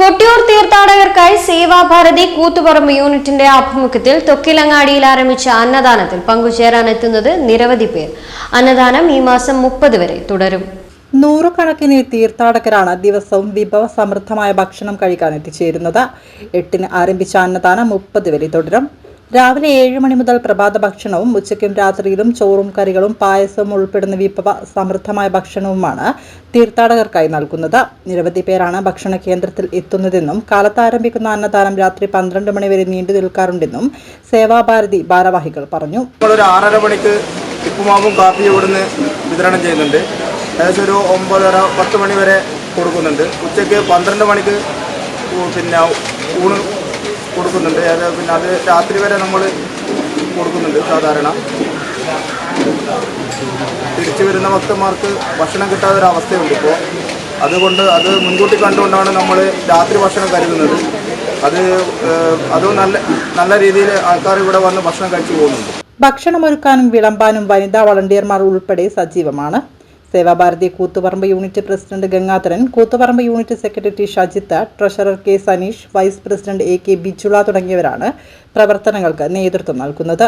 കൊട്ടിയൂർ തീർത്ഥാടകർക്കായി സേവാഭാരതി കൂത്തുപറമ്പ് യൂണിറ്റിന്റെ ആഭിമുഖ്യത്തിൽ തൊക്കിലങ്ങാടിയിൽ ആരംഭിച്ച അന്നദാനത്തിൽ പങ്കുചേരാൻ എത്തുന്നത് നിരവധി പേർ. അന്നദാനം ഈ മാസം മുപ്പത് വരെ തുടരും. നൂറുകണക്കിന് തീർത്ഥാടകരാണ് ദിവസവും വിഭവ സമൃദ്ധമായ ഭക്ഷണം കഴിക്കാൻ എത്തിച്ചേരുന്നത്. എട്ടിന് ആരംഭിച്ച അന്നദാനം മുപ്പത് വരെ തുടരും. രാവിലെ ഏഴ് മണി മുതൽ പ്രഭാത ഭക്ഷണവും ഉച്ചയ്ക്കും രാത്രിയിലും ചോറും കറികളും പായസവും ഉൾപ്പെടുന്ന വിഭവ സമൃദ്ധമായ ഭക്ഷണവുമാണ് തീർത്ഥാടകർക്കായി നൽകുന്നത്. നിരവധി പേരാണ് ഭക്ഷണ കേന്ദ്രത്തിൽ എത്തുന്നതെന്നും കാലത്ത് ആരംഭിക്കുന്ന അന്നദാനം രാത്രി പന്ത്രണ്ട് മണി വരെ നീണ്ടു നിൽക്കാറുണ്ടെന്നും സേവാഭാരതി ഭാരവാഹികൾ പറഞ്ഞു. ഒരു മണിക്ക് ഉപ്പുമാവും കാപ്പിയും ഇവിടുന്ന് വിതരണം ചെയ്യുന്നുണ്ട്. ഏകദേശം ഒരു ഒമ്പതര പത്ത് മണി വരെ കൊടുക്കുന്നുണ്ട്. ഉച്ചയ്ക്ക് പന്ത്രണ്ട് മണിക്ക് പിന്നെ ഊണ് കൊടുക്കുന്നുണ്ട്. അത് പിന്നെ അത് രാത്രി വരെ നമ്മൾ കൊടുക്കുന്നുണ്ട് സാധാരണ. തിരിച്ചു വരുന്ന ഭക്തന്മാർക്ക് ഭക്ഷണം കിട്ടാത്ത ഒരു അവസ്ഥയുണ്ട് ഇപ്പോൾ അതുകൊണ്ട് അത് മുൻകൂട്ടി കണ്ടുകൊണ്ടാണ് നമ്മൾ രാത്രി ഭക്ഷണം കരുതുന്നത്. അത് അതും നല്ല നല്ല രീതിയിൽ ആൾക്കാർ ഇവിടെ വന്ന് ഭക്ഷണം കഴിച്ചു പോകുന്നുണ്ട്. ഭക്ഷണമൊരുക്കാനും വിളമ്പാനും വനിതാ വളണ്ടിയർമാർ ഉൾപ്പെടെ സജീവമാണ്. Sevabharati Koothuparamba unit president Gangadharan Koothuparamba unit secretary Shajith treasurer K Saneesh vice president A K Bijula തുടങ്ങിയവരാണ് പ്രവർത്തനങ്ങൾക്ക് നേതൃത്വം നൽകുന്നത്.